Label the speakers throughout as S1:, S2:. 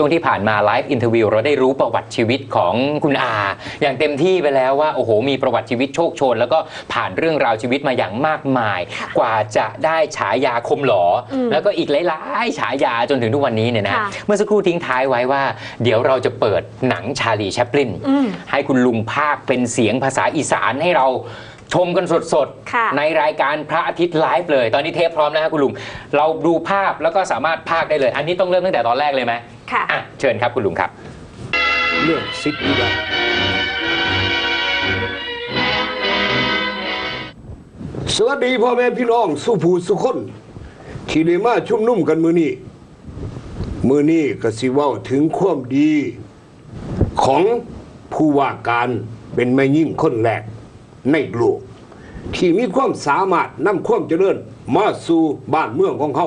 S1: ช่วงที่ผ่านมาไลฟ์อินเทอร์วิวเราได้รู้ประวัติชีวิตของคุณอา อย่างเต็มที่ไปแล้วว่าโอ้โหมีประวัติชีวิตโชคโชน แล้วก็ผ่านเรื่องราวชีวิตมาอย่างมากมาย กว่าจะได้ฉายาคมหลออ
S2: ม
S1: แล้วก็อีกหลายๆฉายาจนถึงทุกวันนี้เนี่ยนะ
S2: ค่ะ
S1: เมื่อสักครู่ทิ้งท้ายไว้ว่า เดี๋ยวเราจะเปิดหนังชาลีแชปลิน
S2: อืม
S1: ให้คุณลุงภาคเป็นเสียงภาษาอีสานให้เราชมกันสด
S2: ค่ะ
S1: ๆในรายการพระอาทิตย์ไลฟ์เลย ตอนนี้เทปพร้อมนะฮะคุณลุง เราดูภาพแล้วก็สามารถภาคได้เลย อันนี้ต้องเริ่มตั้งแต่ตอนแรกเลยไหม
S2: ค่ะ
S1: อะเชิญครับคุณลุงครับ
S3: เรื่องสิทธิดาสวัสดีพ่อแม่พี่น้องสุภูสุคน ที่ได้มาชุมนุมกันมือนี้ มือนี้ก็สิเว้าถึงความดี ของผู้ว่าการเป็นแม่ยิ่งคนแรกในโลก ที่มีความสามารถนำความเจริญ มาสู่บ้านเมืองของเขา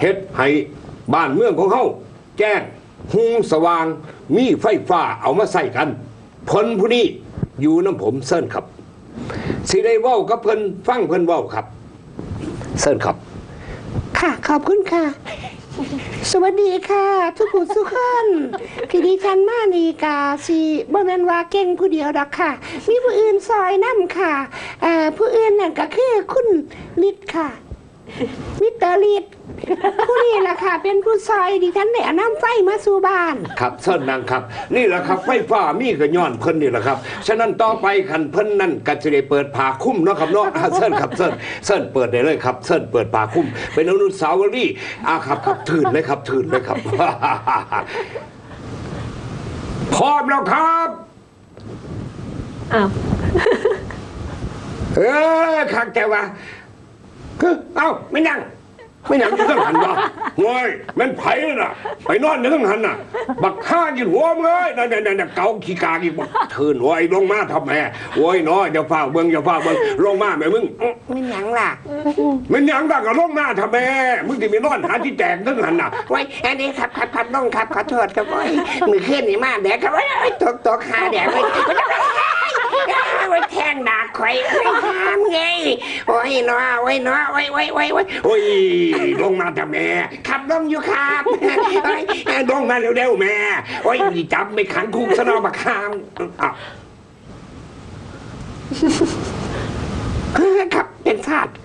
S3: เฮ็ดให้บ้านเมืองของเขา แจ้งหุงสว่าง มีไฟฟ้าเอามาใส่กันผลผู้นี้อยู่น้ำผมเส้นครับ สิได้ว้ากับเพิ่นฟังเพิ่นว้าครับ เส้นครับ
S4: ค่ะขอบคุณค่ะ สวัสดีค่ะ ทุกผู้ทุกคนที่ดิฉันมานีกาสีบ่แม่นว่าเก่งผู้เดียวดอกค่ะ มีผู้อื่นซอยน้ำค่ะเอ่อผู้อื่นนั่นก็คือคุณลิดค่ะ มิสเตอร์ลิดผู้นี้ล่ะค่ะ เป็นผู้ซอยดิฉันเนี่ยน้ำไฟมาสู่บ้าน
S3: ครับเส้นนางครับ นี่แหละครับไฟฟ้ามีก็ย้อนเพิ่นนี่แหละครับ ฉะนั้นต่อไปคันเพิ่นนั่นก็จะได้เปิดผ่าคุ้มเนาะครับเนาะอ่าเส้นครับเส้นเส้นเปิดได้เลยครับเส้นเปิดผ่าคุ้ม เป็นอนุสาวรีย์อ่าครับครับถืนเลยครับถืนเลยครับ พร้อมแล้วครับ
S2: อ้าว
S3: เออคักแต่ว่า คือเอ้าไม่นั่ง ไม่นั่งอยู่ทั้งหันวะโว้ยแมันไผ่น่ะไปนอนอยู่ทั้งหันน่ะ บักข้ากินหัวมึงเลยนั่นนั่นนั่นเกาขี้กากอีกบักเทินโว้ยลงมาทำไมโว้ยน้อยอย่าฝ้าเบิ่งอย่าฝ้าเบิ่งลงมาแม่มึงอื้อ
S4: ไม่หยังล่ะ
S3: มันหยังบ้างก็ลงมาทำไมมึงที่มีนอนหาที่แตกทั้งหันน่ะ
S4: ไว้อันนี้ครับครับครับน้องครับขอโทษครับไว้มือขึ้นนี่มาแดกครับไว้ไอ้ตกตกหาแดกไว้ไว้แทงดากข่อยไว้หามไงโอ้ยเนาะโอ้ยเนาะโอ้ยโอ้ยโอ้ยโอ้ย
S3: โอ้ยลงมาทำไม
S4: ขับลงอยู่ครับโอ้ย
S3: ลงมาเร็วๆแม่โอ้ยนี่จับไม่ขังคุกซะเนาะบักข้ามอ้าว
S4: ครับเป็นศาสตร์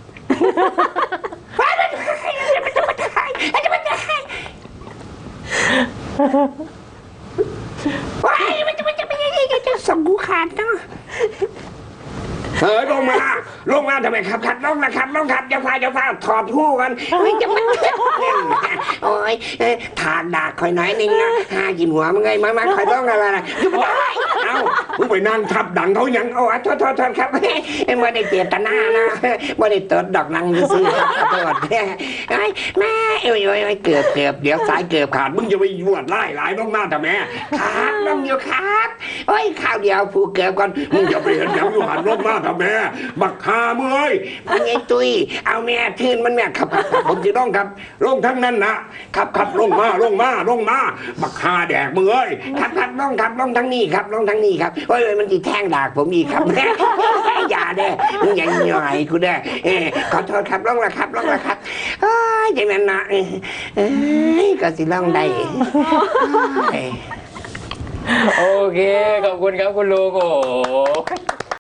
S4: ว้ายมันจะมันจะมันจะจะสมกูขาดเนาะ
S3: เออลงมา ลงมาทำไมครับครับลงนะครับลงครับจะพาจะพาถอดหูกัน
S4: โอ้ยจะมันโอ้ยเอ้ยถากดากคอยน้อยหนึงนะหากินหัวมึงไงมามาคอยต้องอะไรนะยุบไป
S3: เอ้ามึงไปนั่งทับดังเขายัง
S4: โอ้ยโทษโทษโทษครับไม่ได้เจตนานะไม่ได้เติดดอกนังซื้อครับขอโทษแม่ไอ้แม่ โอ้ยโอ้ยโอ้ยเกือบเกือบเดี๋ยวสายเกือบขาด
S3: มึงจะไปยวดไล่หลายลงมาทำไม
S4: ขาดน้องอยู่ครับโอ้ยข้าวเดียวผูกเกือบก่อน
S3: มึงจะไปเห็นยังอยู่หันลงมาทำไมบักฮามึงเอ้ย
S4: พ่อใหญ่ตุ้ยเอาแม่ทื่นมันแม่ครับครับครับ
S3: ผมจะต้องครับลงทั้งนั้นนะครับครับลงมาลงมาลงมาบักฮาแดกมึงเอ้ย
S4: ครับครับน้องครับน้องทั้งนี้ครับน้องทั้งนี้ครับโอ้ยมันจีแท่งดากผมอีกครับ เด้อมึงอย่าหน่อยกูเด้อเออขอโทษครับน้องละครับน้องละครับโอ้ยอย่างนั้นนะเออเอ้ยก็สิลองได้เอ้ย
S1: โอเค ขอบคุณครับคุณลุงโอ้โห